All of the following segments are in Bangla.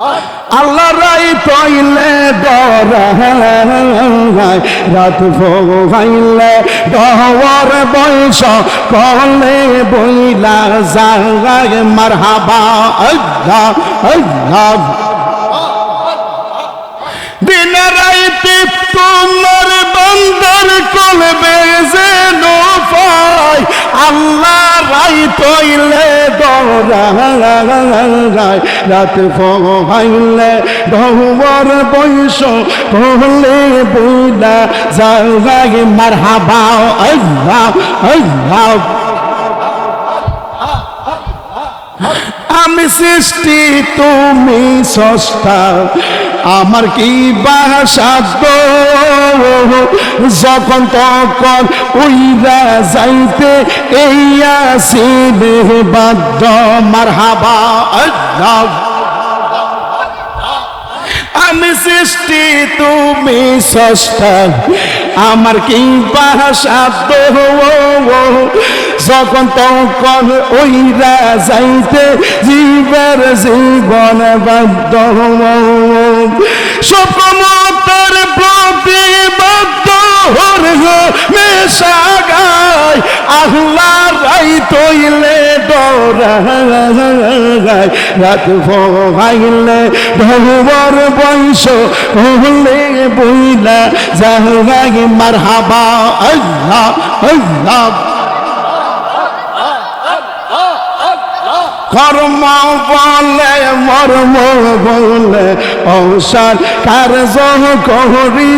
আল্লাহ রাই পাইলে ডরাই রাত ভাইলে ডর বয়স কলে বইলা জাগায় মারহাবা, আল্লাহ আল্লাহ। দিন রাইতে তোমার বন্দর কলবে যে পাই আল্লাহ রাই তৈলে দরাই রাত ফাইলে ডহর বয়স কলে বইলা যায় মারহাবা। আল্লাহ আল্লাহ। আমি সৃষ্টি তুমি সস্তা আমার কি বাসাদ্য যখন তখন উইরা যাইতে এই আসিবে বাদ্য মারহাবা আল্লাহ। আমি সৃষ্টি তুমি সস্তা আমার কি বাসাদ্য যখন তখন ওইরা যাইতে জীবের জীবন বাদ্য সকমতার প্রতি বাদ্য মেশা গায় আল্লাহ রাই তৈলে ডরাই রাত ভাইলে ভগবর বংশ হলে বইলা যাহাই মার হাবা আল্লাহ আল্লাহ। কর্ম বলে মর্ম বলে ঔষধ কার্য করি?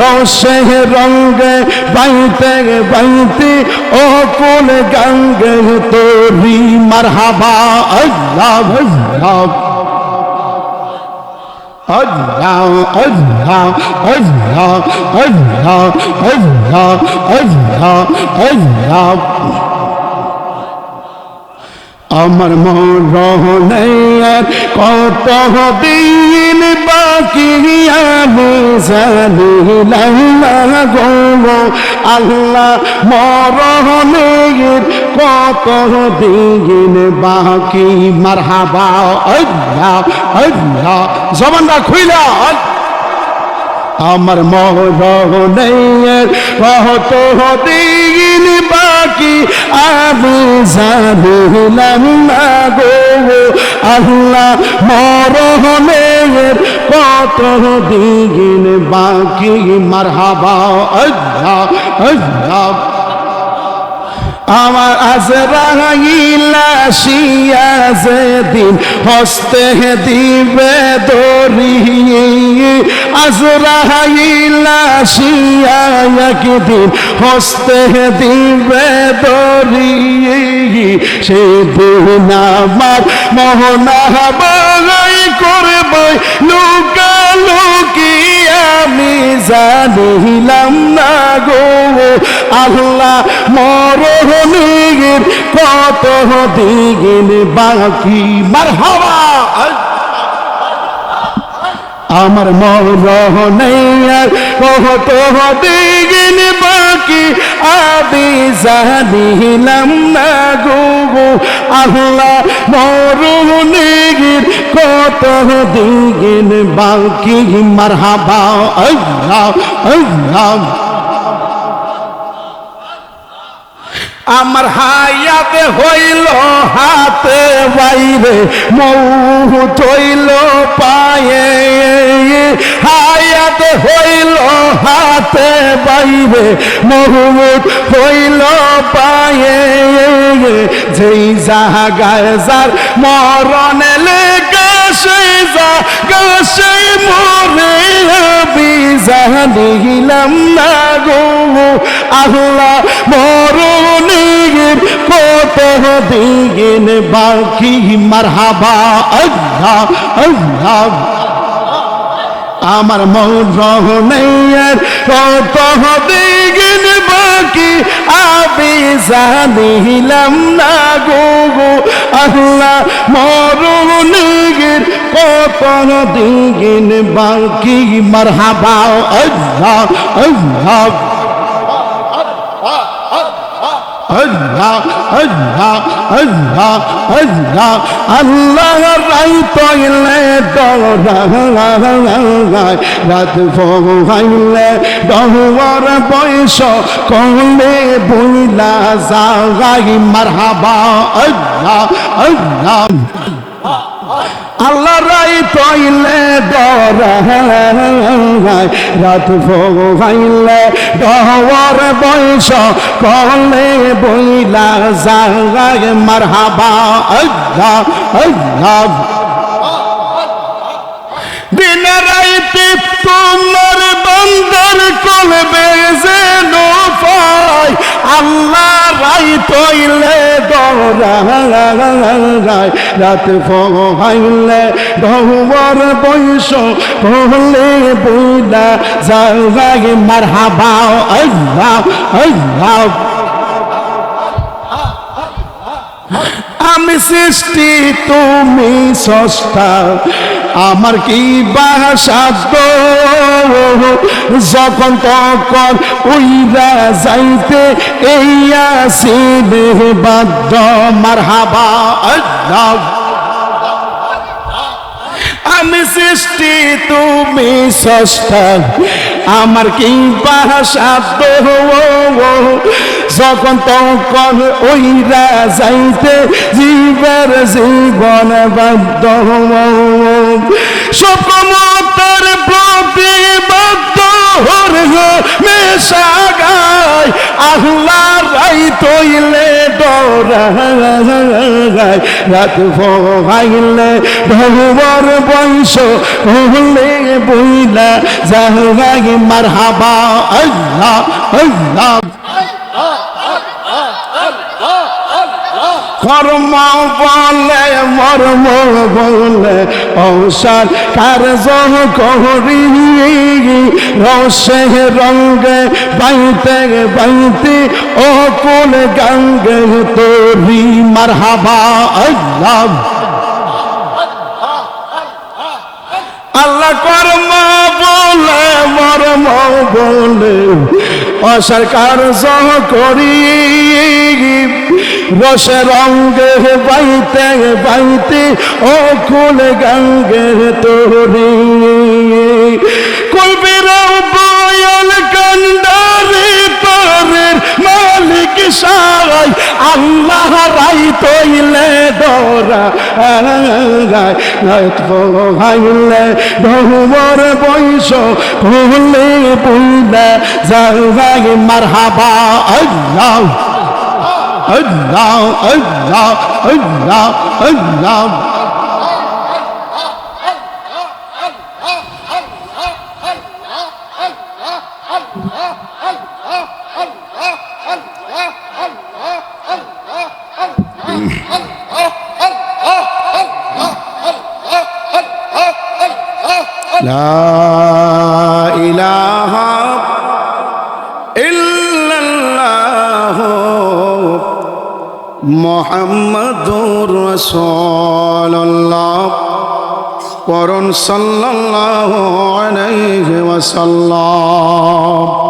রসে রঙ্গে বাইতে বাইতে ও কোন গঙ্গে তোরি মারহাবা। আল্লাহ আল্লাহ। Allah, Allah, Allah, Allah, Allah, Allah, Allah. আমার মরণের কত দিন বাকি আমি জানিলাম গো আল্লাহ মরণের কত দিন বাকি। মারহাবা, আল্লাহ আল্লাহ, জবানটা খুইলা। আমার মরণের কত দিন বাকি আমি জানিলাম না গো আল্লাহ মরহমের কত দিন বাকি। মারহাবা আল্লাহ আল্লাহ। আমার আজরাইলা শিয়া যেদিন হস্তে দিবে দরিয়ে আজরাইলা শিয়া একদিন হস্তে দিবে দরিয়ে সেদিন আমার মোহনা বাগাই করবে লুকা লুকি আমি জানিলাম না গো, আল্লাহ মরণের কত দিগিন বাকি? মার হওয়া আমার মরণের কত দিগিন বাকি আমি জানিলাম না গো আল্লাহ মরণের কত দিন বাকি মারহাবা। আল্লাহ আল্লাহ। আমার হায়াতে হইল হাতে বাইরে মৌ তৈল পায়ে। বাইরে মহুমুদ হইল পায়ে। যেই জাগায় যার মরণে লেগে, সেই জাগা সেই না গো। আল্লাহ মরণের কত দিন বাকি, মারহাবা, আল্লাহ আল্লাহ। আমার মরণের কত দিন বাকি, আমি জানিলাম না গো আল্লাহ মরণের কত দিন বাকি। মারহাবা, আল্লাহ আল্লাহ আল্লাহ আল্লাহ আল্লাহ আল্লাহ আল্লাহ রাই তৈলে রাত ভাইলে ডহর বয়স কমলে বইলা যাই মারহাবা। আল্লাহ আল্লাহ আল্লাহ রাই তৈলে ডরাই রাত ভাইলে ডহর বয়স কলে বইলা যাই মারহাবা, আল্লাহ আল্লাহ। দিন রাইতে তোমার বন্দর কলবে যেন পাই আল্লাহ রাই তৈলে দরাই রাত ফাইলে ধর বৈশ হলে বইলা যাই মারহাবা আল্লাহ আল্লাহ। আমি সৃষ্টি, তুমি সস্তা আমার কি বাসাদ যখন তখন উইরা যাইতে এই আসিবে বাদ্য মারহাবা। আল্লাহ আমি সৃষ্টি, তুমি সস্তা আমার কি বাসাদ যখন তখন ওইরা যাইতে জীবের জীবন বাধ্য সকমতার প্রতি বাধ্য মেশা গায় আল্লাহ রাই তৈলে ডরাই রাত ভাইলে ভগবর বংশ হলে বইলা যাই মারহাবা, আল্লাহ আল্লাহ। কর্ম বলে, মর্ম বলে ঔষধ কার্য করি? রসে রঙ্গে বাইতে বাইতে ও কোন গঙ্গে তোরি মারহাবা আল্লাহ। আল্লাহ কর্ম বলে, মর্ম বলে অসরকার সহ করি রসে রঙ্গে বাইতে বাইতে ও কুল গঙ্গে তোরি কুলবির বয়ল কন্ডারে তোরের মালিক সাই আল্লাহ রাই তৈলে ডরা ভাইলে বহুবর বয়স হলে বুইলে যাই মারহাবা আল্লাহ আল্লাহ আল্লাহ আল্লাহ আল্লাহ। لا মোহাম্মদুর রসল্লাহ করণ সাল্লাহ আলাইহি ওয়াসাল্লাম।